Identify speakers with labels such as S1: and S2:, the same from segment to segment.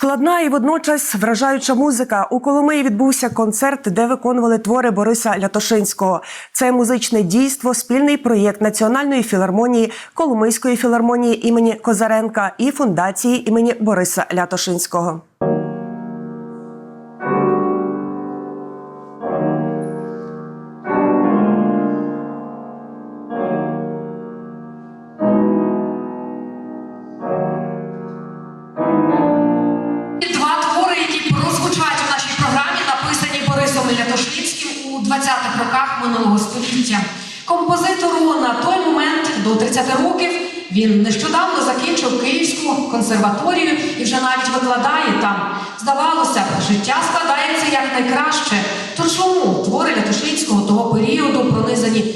S1: Складна і водночас вражаюча музика. У Коломиї відбувся концерт, де виконували твори Бориса Лятошинського. Це музичне дійство, спільний проєкт Національної філармонії, Коломийської філармонії імені Козаренка і фундації імені Бориса Лятошинського.
S2: Минулого століття. Композитору на той момент до 30 років він нещодавно закінчив Київську консерваторію і вже навіть викладає там. Здавалося б, життя складається як найкраще. То чому твори Лятошинського того періоду пронизані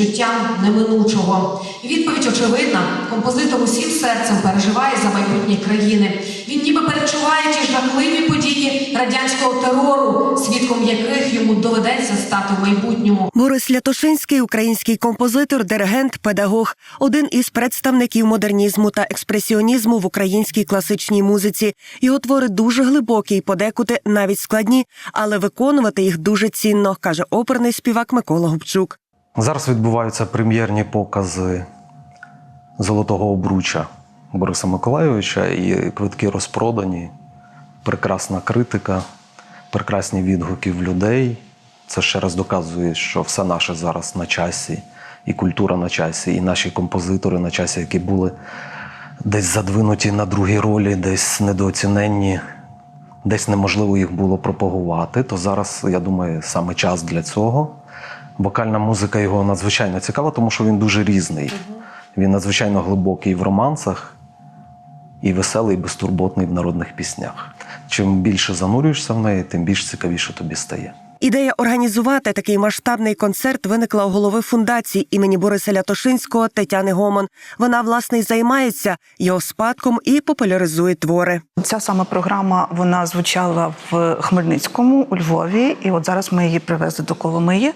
S2: відчуттям неминучого? Відповідь очевидна: композитор усім серцем переживає за майбутнє країни. Він ніби перечуває ті жахливі події радянського терору, свідком яких йому доведеться стати в майбутньому.
S1: Борис Лятошинський, український композитор, диригент, педагог, один із представників модернізму та експресіонізму в українській класичній музиці. Його твори дуже глибокі і подекуди навіть складні, але виконувати їх дуже цінно, каже оперний співак Микола Губчук.
S3: Зараз відбуваються прем'єрні покази Золотого обруча Бориса Миколайовича, і квитки розпродані, прекрасна критика, прекрасні відгуки в людей. Це ще раз доказує, що все наше зараз на часі, і культура на часі, і наші композитори на часі, які були десь задвинуті на другі ролі, десь недооціненні, десь неможливо їх було пропагувати. То зараз, я думаю, саме час для цього. Вокальна музика його надзвичайно цікава, тому що він дуже різний. Він надзвичайно глибокий в романсах і веселий, і безтурботний в народних піснях. Чим більше занурюєшся в неї, тим більш цікавіше тобі стає.
S1: Ідея організувати такий масштабний концерт виникла у голови фундації імені Бориса Лятошинського Тетяни Гомон. Вона власне й займається його спадком і популяризує твори.
S4: Ця саме програма вона звучала в Хмельницькому у Львові, і от зараз ми її привезли до Коломиї.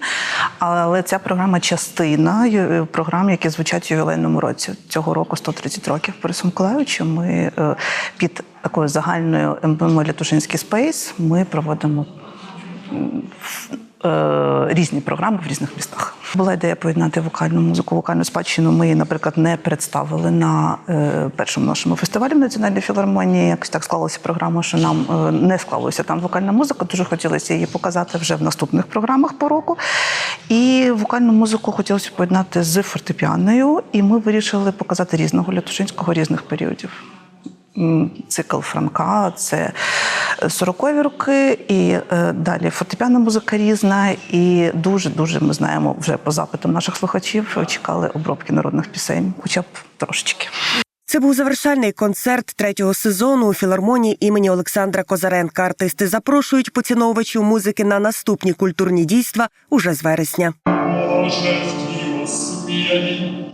S4: Але ця програма частина програм, які звучать у ювілейному році. Цього року 130 років Борису Миколаївичу. Ми е, під такою загальною емблемою Лятушинський спейс ми проводимо е, різні програми в різних містах. Була ідея поєднати вокальну музику, вокальну спадщину. Ми наприклад, не представили на е, першому нашому фестивалі в Національній філармонії. Якось так склалася програма, що нам е, не склалося там вокальна музика. Дуже хотілося її показати вже в наступних програмах по року. І вокальну музику хотілося поєднати з фортепіаною, і ми вирішили показати різного Лятушинського різних періодів. Цикл Франка, це 40-ві роки, і е, далі фортепіана музика різна. І дуже дуже ми знаємо вже по запитам наших слухачів. Чекали обробки народних пісень, хоча б трошечки.
S1: Це був завершальний концерт третього сезону у філармонії імені Олександра Козаренка. Артисти запрошують поціновувачів музики на наступні культурні дійства уже з вересня.
S5: Божестві осміяні,